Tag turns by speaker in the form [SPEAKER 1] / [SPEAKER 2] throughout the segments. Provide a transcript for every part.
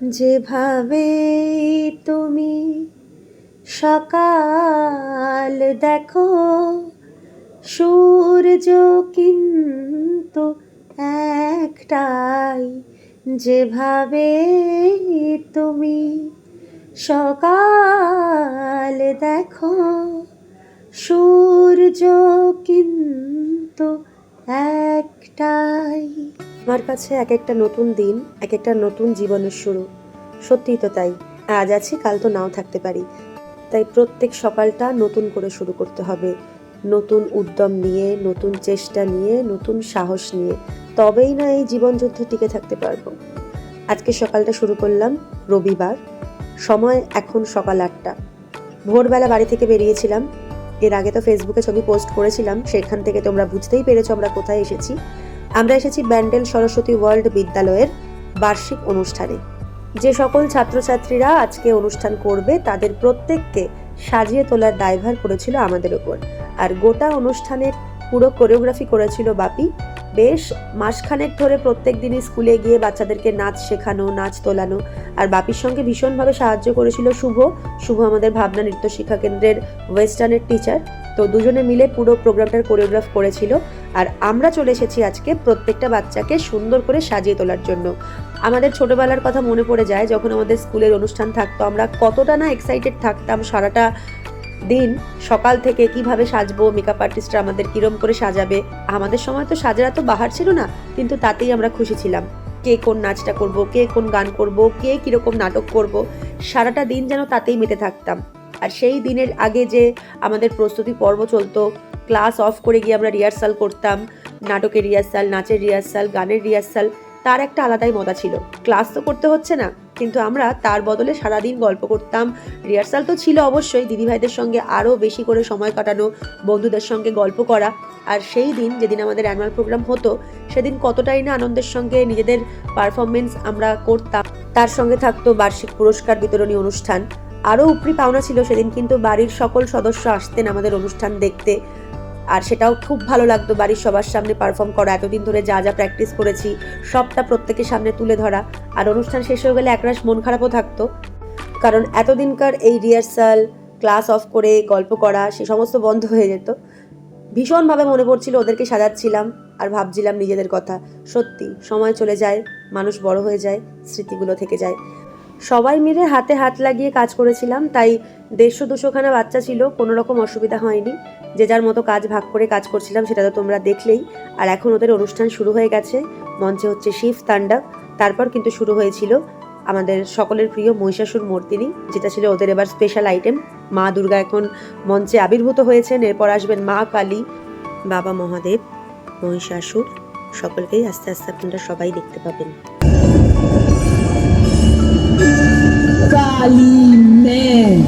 [SPEAKER 1] যেভাবে তুমি সকাল দেখো সূর্য কিন্তু একটাই। যেভাবে তুমি সকাল দেখো সূর্য কিন্তু একটাই। আমার কাছে এক একটা নতুন দিন এক একটা নতুন জীবনের শুরু। সত্যিই তো তাই। আজ আছি, কাল তো নাও থাকতে পারি। তাই প্রত্যেক সকালটা নতুন করে শুরু করতে হবে। নতুন উদ্যম নিয়ে, নতুন চেষ্টা নিয়ে, নতুন সাহস নিয়ে। তবেই না এই জীবনযুদ্ধ টিকে থাকতে পারব। আজকে সকালটা শুরু করলাম রবিবার। সময় এখন সকাল আটটা। ভোরবেলা বাড়ি থেকে বেরিয়েছিলাম। এর আগে তো ফেসবুকে ছবি পোস্ট করেছিলাম। সেখান থেকে তোমরা বুঝতেই পেরেছ আমরা কোথায় এসেছি। আমরা এসেছি ব্যান্ডেল সরস্বতী ওয়ার্ল্ড বিদ্যালয়ের বার্ষিক অনুষ্ঠানে। যে সকল ছাত্রছাত্রীরা আজকে অনুষ্ঠান করবে, তাদের প্রত্যেককে সাজিয়ে তোলার দায়ভার পড়েছিল আমাদের ওপর আর গোটা অনুষ্ঠানের পুরো কোরিওগ্রাফি করেছিল বাপি। বেশ মাসখানেক ধরে প্রত্যেক দিনই স্কুলে গিয়ে বাচ্চাদেরকে নাচ শেখানো, নাচ তোলানো। আর বাপির সঙ্গে ভীষণভাবে সাহায্য করেছিল শুভ। শুভ আমাদের ভাবনা নৃত্য শিক্ষা কেন্দ্রের ওয়েস্টার্নের টিচার। তো দুজনে মিলে পুরো প্রোগ্রামটার কোরিওগ্রাফ করেছিল। আর আমরা চলে এসেছি আজকে প্রত্যেকটা বাচ্চাকে সুন্দর করে সাজিয়ে তোলার জন্য। আমাদের ছোটবেলার কথা মনে পড়ে যায়, যখন আমাদের স্কুলের অনুষ্ঠান থাকতো, আমরা কতটা না এক্সাইটেড থাকতাম সারাটা দিন, সকাল থেকে কীভাবে সাজবো মেকআপ আর্টিস্টরা আমাদের কিরম করে সাজাবে। আমাদের সময় তো সাজারা তো বাহার ছিল না, কিন্তু তাতেই আমরা খুশি ছিলাম। কে কোন নাচটা করব, কে কোন গান করব, কে কীরকম নাটক করব, সারাটা দিন যেন তাতেই মেতে থাকতাম। আর সেই দিনের আগে যে আমাদের প্রস্তুতি পর্ব চলতো ক্লাস অফ করে গিয়ে আমরা রিহার্সাল করতাম, নাটকের রিহার্সাল নাচের রিহার্সাল গানের রিহার্সাল তার একটা আলাদাই মজা ছিল। ক্লাস তো করতে হচ্ছে না, কিন্তু আমরা তার বদলে সারাদিন গল্প করতাম। রিহার্সাল তো ছিল অবশ্যই, দিদিভাইদের সঙ্গে আরও বেশি করে সময় কাটানো, বন্ধুদের সঙ্গে গল্প করা। আর সেই দিন যেদিন আমাদের অ্যানুয়াল প্রোগ্রাম হতো, সেদিন কতটাই না আনন্দের সঙ্গে নিজেদের পারফরমেন্স আমরা করতাম। তার সঙ্গে থাকতো বার্ষিক পুরস্কার বিতরণী অনুষ্ঠান। আরও উপরি পাওনা ছিল সেদিন, কিন্তু বাড়ির সকল সদস্য আসতেন আমাদের অনুষ্ঠান দেখতে। আর সেটাও খুব ভালো লাগতো, বাড়ির সবার সামনে পারফর্ম করা। এতদিন ধরে যা যা প্র্যাকটিস করেছি, সবটা প্রত্যেকের সামনে তুলে ধরা। আর অনুষ্ঠান শেষ হয়ে গেলে একরাশ মন খারাপও থাকতো। কারণ এতদিনকার এই রিহার্সাল ক্লাস অফ করে গল্প করা, সে সমস্ত বন্ধ হয়ে যেত। ভীষণভাবে মনে পড়ছিল, ওদেরকে সাজাচ্ছিলাম আর ভাবছিলাম নিজেদের কথা। সত্যি, সময় চলে যায়, মানুষ বড় হয়ে যায়, স্মৃতিগুলো থেকে যায়। সবাই মিলে হাতে হাত লাগিয়ে কাজ করেছিলাম, তাই দেড়শো দুশোখানা বাচ্চা ছিল, কোনো রকম অসুবিধা হয়নি। যে যার মতো কাজ ভাগ করে কাজ করছিলাম সেটা তো তোমরা দেখলেই। আর এখন ওদের অনুষ্ঠান শুরু হয়ে গেছে, মঞ্চে হচ্ছে শিব, তাণ্ডব, তারপর কিন্তু শুরু হয়েছিল আমাদের সকলের প্রিয় মহিষাসুর মূর্তিনি, যেটা ছিল ওদের এবার স্পেশাল আইটেম মা দুর্গা এখন মঞ্চে আবির্ভূত হয়েছেন, এরপর আসবেন মা কালী, বাবা মহাদেব, মহিষাসুর। সকলকেই আস্তে আস্তে আপনারা সবাই দেখতে পাবেন।
[SPEAKER 2] Amen.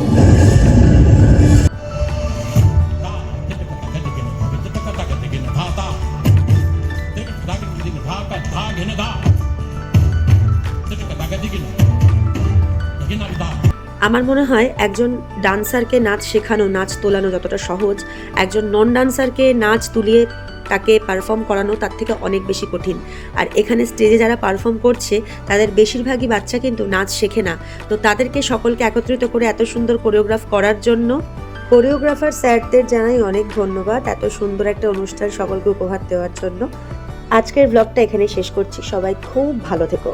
[SPEAKER 1] আমার মনে হয় একজন ডান্সারকে নাচ শেখানো, নাচ তোলানো যতটা সহজ, একজন নন ডান্সারকে নাচ তুলিয়ে তাকে পারফর্ম করানো তার থেকে অনেক বেশি কঠিন। আর এখানে স্টেজে যারা পারফর্ম করছে, তাদের বেশিরভাগই বাচ্চা কিন্তু নাচ শেখে না। তো তাদেরকে সকলকে একত্রিত করে এত সুন্দর কোরিওগ্রাফ করার জন্য কোরিওগ্রাফার স্যারদের জানাই অনেক ধন্যবাদ এত সুন্দর একটা অনুষ্ঠান সকলকে উপহার দেওয়ার জন্য। আজকের ব্লগটা এখানে শেষ করছি। সবাই খুব ভালো থেকো।